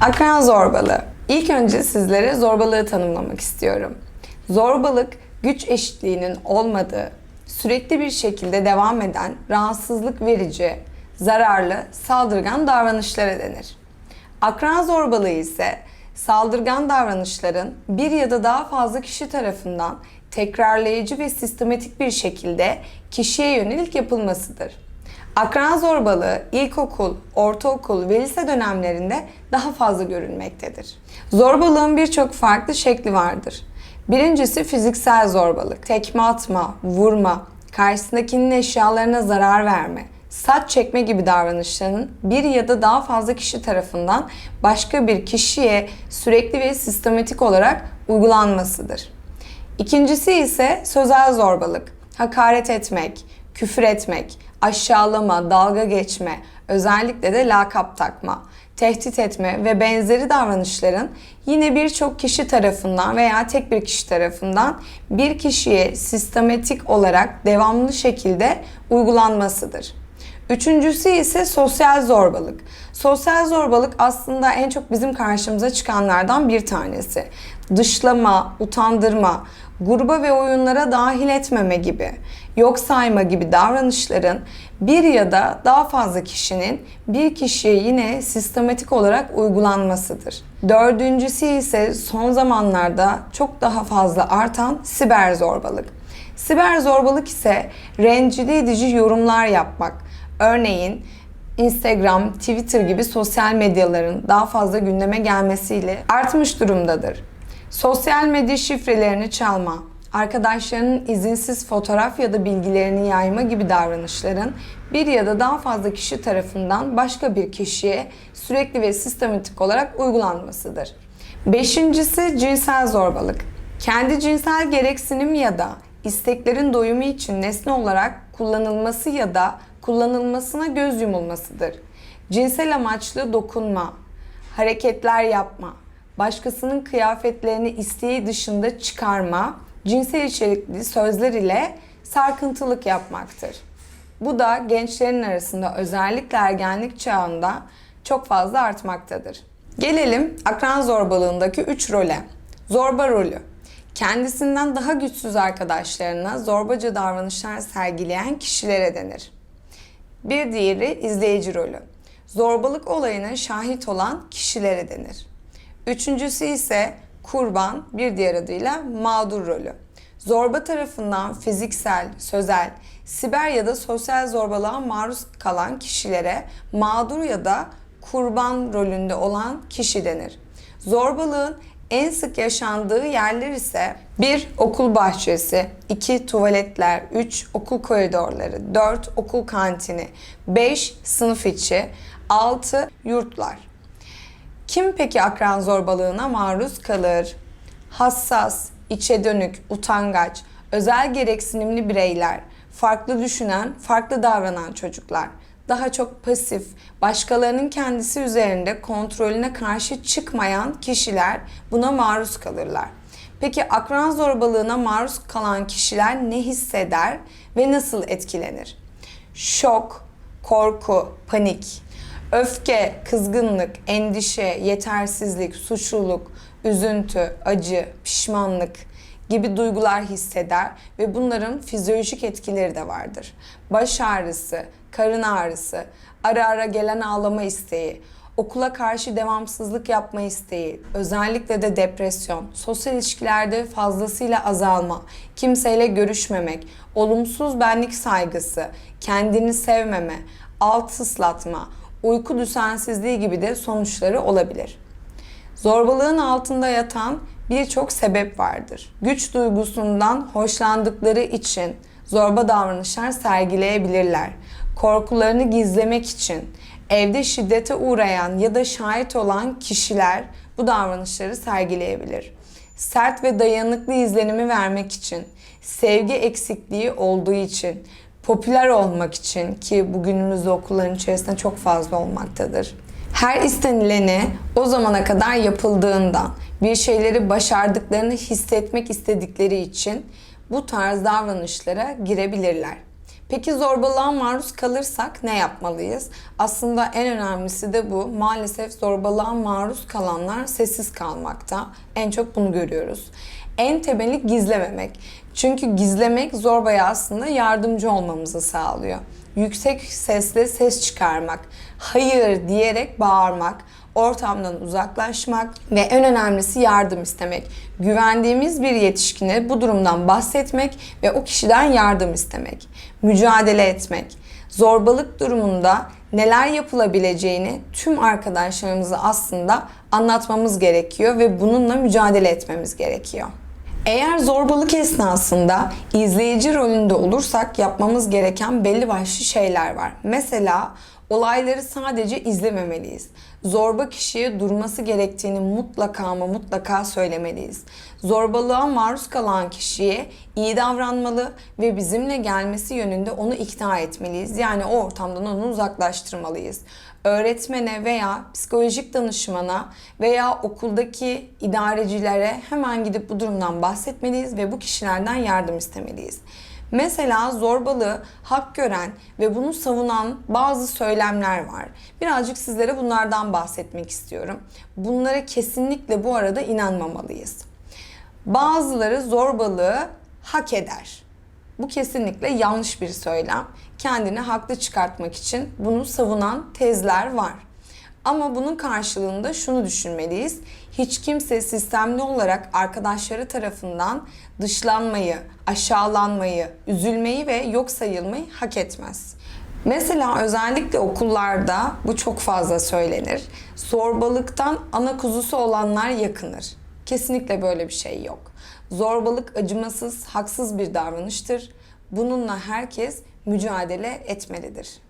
Akran zorbalığı. İlk önce sizlere zorbalığı tanımlamak istiyorum. Zorbalık, güç eşitliğinin olmadığı, sürekli bir şekilde devam eden, rahatsızlık verici, zararlı, saldırgan davranışlara denir. Akran zorbalığı ise saldırgan davranışların bir ya da daha fazla kişi tarafından tekrarlayıcı ve sistematik bir şekilde kişiye yönelik yapılmasıdır. Akran zorbalığı ilkokul, ortaokul ve lise dönemlerinde daha fazla görülmektedir. Zorbalığın birçok farklı şekli vardır. Birincisi fiziksel zorbalık. Tekme atma, vurma, karşısındakinin eşyalarına zarar verme, saç çekme gibi davranışların bir ya da daha fazla kişi tarafından başka bir kişiye sürekli ve sistematik olarak uygulanmasıdır. İkincisi ise sözel zorbalık. Hakaret etmek, küfür etmek, aşağılama, dalga geçme, özellikle de lakap takma, tehdit etme ve benzeri davranışların yine birçok kişi tarafından veya tek bir kişi tarafından bir kişiye sistematik olarak devamlı şekilde uygulanmasıdır. Üçüncüsü ise sosyal zorbalık. Sosyal zorbalık aslında en çok bizim karşımıza çıkanlardan bir tanesi. Dışlama, utandırma, gruba ve oyunlara dahil etmeme gibi, yok sayma gibi davranışların bir ya da daha fazla kişinin bir kişiye yine sistematik olarak uygulanmasıdır. Dördüncüsü ise son zamanlarda çok daha fazla artan siber zorbalık. Siber zorbalık ise rencide edici yorumlar yapmak. Örneğin Instagram, Twitter gibi sosyal medyaların daha fazla gündeme gelmesiyle artmış durumdadır. Sosyal medya şifrelerini çalma, arkadaşlarının izinsiz fotoğraf ya da bilgilerini yayma gibi davranışların bir ya da daha fazla kişi tarafından başka bir kişiye sürekli ve sistematik olarak uygulanmasıdır. Beşincisi cinsel zorbalık. Kendi cinsel gereksinim ya da isteklerin doyumu için nesne olarak kullanılması ya da kullanılmasına göz yumulmasıdır. Cinsel amaçlı dokunma, hareketler yapma, başkasının kıyafetlerini isteği dışında çıkarma, cinsel içerikli sözler ile sarkıntılık yapmaktır. Bu da gençlerin arasında özellikle ergenlik çağında çok fazla artmaktadır. Gelelim akran zorbalığındaki 3 role. Zorba rolü. Kendisinden daha güçsüz arkadaşlarına zorbaca davranışlar sergileyen kişilere denir. Bir diğeri izleyici rolü. Zorbalık olayına şahit olan kişilere denir. Üçüncüsü ise kurban, bir diğer adıyla mağdur rolü. Zorba tarafından fiziksel, sözel, siber ya da sosyal zorbalığa maruz kalan kişilere mağdur ya da kurban rolünde olan kişi denir. Zorbalığın en sık yaşandığı yerler ise 1. Okul bahçesi 2. Tuvaletler 3. Okul koridorları 4. Okul kantini 5. Sınıf içi 6. Yurtlar kim peki akran zorbalığına maruz kalır? Hassas, içe dönük, utangaç, özel gereksinimli bireyler, farklı düşünen, farklı davranan çocuklar, daha çok pasif, başkalarının kendisi üzerinde kontrolüne karşı çıkmayan kişiler buna maruz kalırlar. Peki akran zorbalığına maruz kalan kişiler ne hisseder ve nasıl etkilenir? Şok, korku, panik, Öfke, kızgınlık, endişe, yetersizlik, suçluluk, üzüntü, acı, pişmanlık gibi duygular hisseder ve bunların fizyolojik etkileri de vardır. Baş ağrısı, karın ağrısı, ara ara gelen ağlama isteği, okula karşı devamsızlık yapma isteği, özellikle de depresyon, sosyal ilişkilerde fazlasıyla azalma, kimseyle görüşmemek, olumsuz benlik saygısı, kendini sevmeme, alt ıslatma, uyku düzensizliği gibi de sonuçları olabilir. Zorbalığın altında yatan birçok sebep vardır. Güç duygusundan hoşlandıkları için zorba davranışlar sergileyebilirler. Korkularını gizlemek için evde şiddete uğrayan ya da şahit olan kişiler bu davranışları sergileyebilir. Sert ve dayanıklı izlenimi vermek için, sevgi eksikliği olduğu için, popüler olmak için ki bugünümüzde okulların içerisinde çok fazla olmaktadır. Her istenileni o zamana kadar yapıldığından, bir şeyleri başardıklarını hissetmek istedikleri için bu tarz davranışlara girebilirler. Peki zorbalığa maruz kalırsak ne yapmalıyız? Aslında en önemlisi de bu. Maalesef zorbalığa maruz kalanlar sessiz kalmakta. En çok bunu görüyoruz. En temeli gizlememek. Çünkü gizlemek zorbaya aslında yardımcı olmamızı sağlıyor. Yüksek sesle ses çıkarmak, hayır diyerek bağırmak, ortamdan uzaklaşmak ve en önemlisi yardım istemek. Güvendiğimiz bir yetişkine bu durumdan bahsetmek ve o kişiden yardım istemek. Mücadele etmek. Zorbalık durumunda neler yapılabileceğini tüm arkadaşlarımıza aslında anlatmamız gerekiyor ve bununla mücadele etmemiz gerekiyor. Eğer zorbalık esnasında izleyici rolünde olursak yapmamız gereken belli başlı şeyler var. Mesela olayları sadece izlememeliyiz. Zorba kişiye durması gerektiğini mutlaka ama mutlaka söylemeliyiz. Zorbalığa maruz kalan kişiye iyi davranmalı ve bizimle gelmesi yönünde onu ikna etmeliyiz. Yani o ortamdan onu uzaklaştırmalıyız öğretmene veya psikolojik danışmana veya okuldaki idarecilere hemen gidip bu durumdan bahsetmeliyiz ve bu kişilerden yardım istemeliyiz. Mesela zorbalığı hak gören ve bunu savunan bazı söylemler var. Birazcık sizlere bunlardan bahsetmek istiyorum. Bunlara kesinlikle bu arada inanmamalıyız. Bazıları zorbalığı hak eder. Bu kesinlikle yanlış bir söylem. Kendini haklı çıkartmak için bunu savunan tezler var. Ama bunun karşılığında şunu düşünmeliyiz. Hiç kimse sistemli olarak arkadaşları tarafından dışlanmayı, aşağılanmayı, üzülmeyi ve yok sayılmayı hak etmez. Mesela özellikle okullarda bu çok fazla söylenir. Zorbalıktan ana kuzusu olanlar yakınır. Kesinlikle böyle bir şey yok. Zorbalık acımasız, haksız bir davranıştır. Bununla herkes mücadele etmelidir.